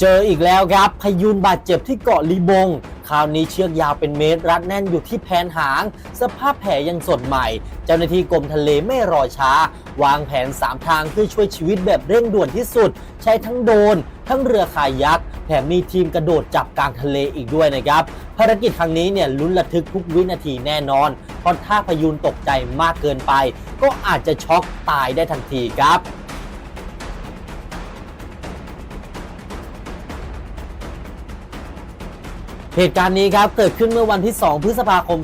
เจออีกแล้วครับพยูนบาดเจ็บที่เกาะลีบง คราวนี้เชือกยาวเป็นเมตร รัดแน่นอยู่ที่แผนหาง สภาพแผลยังสดใหม่ เจ้าหน้าที่กรมทะเลไม่รอช้า วางแผน 3 ทางเพื่อช่วยชีวิตแบบเร่งด่วนที่สุด ใช้ทั้งโดรนทั้งเรือคายักแถมมีทีมกระโดดจับกลางทะเลอีกด้วยนะครับ ภารกิจครั้งนี้เนี่ยลุ้นระทึกทุกวินาทีแน่นอนเพราะถ้าพยูนตกใจมากเกินไป ก็อาจจะช็อกตายได้ทันทีครับ เหตุการณ์นี้ครับเกิดขึ้นเมื่อวันที่ 2 พฤษภาคม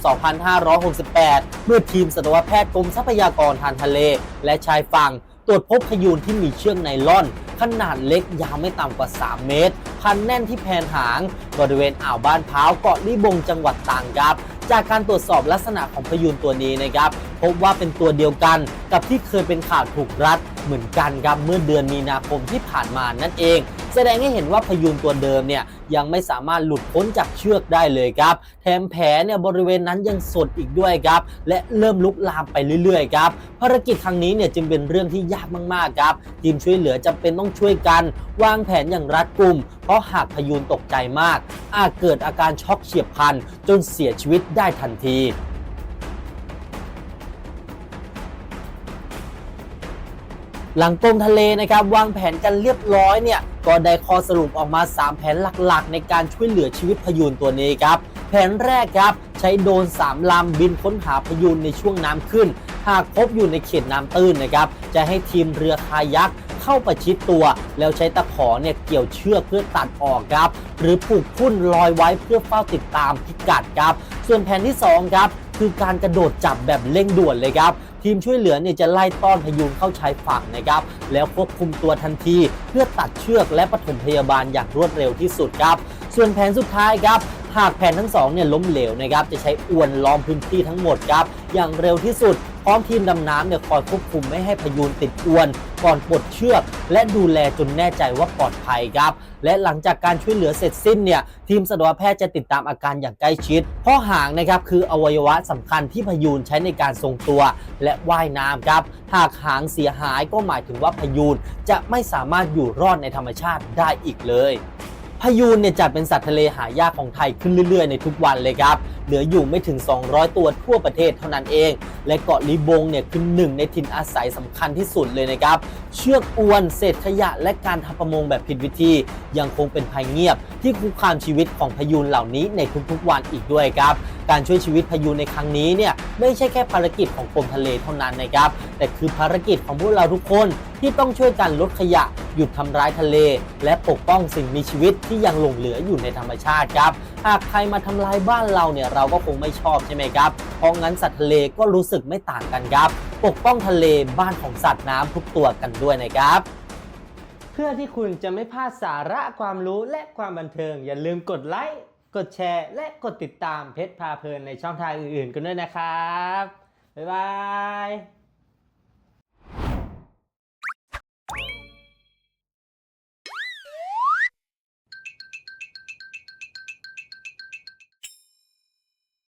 2568 เมื่อทีมสัตวแพทย์กรมทรัพยากรทางทะเล และชายฝั่ง ตรวจพบพยูนที่มีเชือกไนล่อน ขนาดเล็กยาวไม่ต่ำกว่า 3 เมตร พันแน่นที่แผนหาง บริเวณอ่าวบ้านพร้าวเกาะลิบงจังหวัดตรังครับ จากการตรวจสอบลักษณะของพยูนตัวนี้นะครับ พบว่าเป็นตัวเดียวกันกับที่เคยเป็นข่าวถูกรัดเหมือนกันครับเมื่อเดือนมีนาคมที่ผ่านมานั่นเอง แสดงให้เห็นว่าพยูนตัวเดิมเนี่ยยังไม่สามารถหลุดพ้นจากเชือกได้เลยครับแถมแผลเนี่ยบริเวณนั้นยังสดอีกด้วยครับและเริ่มลุกลามไปเรื่อยๆครับภารกิจครั้งนี้เนี่ยจึงเป็นเรื่องที่ยากมากๆครับทีมช่วยเหลือจำเป็นต้องช่วยกัน วางแผนอย่างรัดกุม เพราะหากพยูนตกใจมาก อาจเกิดอาการช็อกเฉียบพลันจนเสียชีวิตได้ทันที หลังกรมทะเลนะครับวางแผนกันเรียบร้อยเนี่ยก็ได้ข้อสรุปออกมา 3 แผนหลักๆ ในการช่วยเหลือชีวิตพยูนตัวนี้ครับ แผนแรกครับ ใช้โดรน3ลำบินค้นหาพยูนในช่วงน้ำขึ้น หากพบอยู่ในเขตน้ำตื้นนะครับ จะให้ทีมเรือคายักเข้าประชิดตัว แล้วใช้ตะขอเนี่ยเกี่ยวเชือกเพื่อตัดออกครับ หรือผูกทุ่นลอยไว้เพื่อเฝ้าติดตามพิกัดครับ ส่วนแผนที่สองครับคือการกระโดดจับแบบเร่งด่วนเลยครับ ทีมช่วยเหลือเนี่ยจะไล่ต้อนพยูนเข้าชายฝั่งนะครับ แล้วควบคุมตัวทันที เพื่อตัดเชือกและปฐมพยาบาลอย่างรวดเร็วที่สุดครับ ส่วนแผนสุดท้ายครับ หากแผนทั้งสองเนี่ยล้มเหลวนะครับจะใช้อวนล้อมพื้นที่ทั้งหมดครับอย่างเร็วที่สุดพร้อมทีมดำน้ำเนี่ยคอยควบคุมไม่ให้พยูนติดอวน ก่อนปลดเชือก และดูแลจนแน่ใจว่าปลอดภัยครับ และหลังจากการช่วยเหลือเสร็จสิ้นเนี่ยทีมสัตวแพทย์จะติดตามอาการอย่างใกล้ชิด เพราะหางนะครับคืออวัยวะสำคัญที่พยูนใช้ในการทรงตัว และว่ายน้ำครับ หากหางเสียหายก็หมายถึงว่าพยูนจะไม่สามารถอยู่รอดในธรรมชาติได้อีกเลย พยูนเนี่ยจัดเป็นสัตว์ทะเลหายากของไทยขึ้นเรื่อยๆ ในทุกวันเลยครับ เหลืออยู่ไม่ถึง 200 ตัวทั่วประเทศเท่านั้นเอง และเกาะลิบงเนี่ยคือหนึ่งในถิ่นอาศัยสำคัญที่สุดเลยนะครับ เชือกอวนเศษขยะและการทำประมงแบบผิดวิธี ยังคงเป็นภัยเงียบ ที่คุกคามชีวิตของพยูนเหล่านี้ในทุกๆวันอีกด้วยครับ การช่วยชีวิตพายูนในครั้งนี้เนี่ยไม่ใช่แค่ภารกิจของกรมทะเลเท่านั้นนะครับ แต่คือภารกิจของพวกเราทุกคนที่ต้องช่วยกันลดขยะ หยุดทำร้ายทะเล และปกป้องสิ่งมีชีวิตที่ยังหลงเหลืออยู่ในธรรมชาติครับหากใครมาทำลายบ้านเราเนี่ยเราก็คงไม่ชอบใช่ไหมครับ เพราะงั้นสัตว์ทะเลก็รู้สึกไม่ต่างกันครับ ปกป้องทะเลบ้านของสัตว์น้ำทุกตัวกันด้วยนะครับเพื่อที่คุณจะไม่พลาดสาระความรู้และความบันเทิง อย่าลืมกดไลค์ กดแชร์และกดติดตามเพชรพาเพลินในช่องทางอื่นๆกันด้วยนะครับ บ๊ายบาย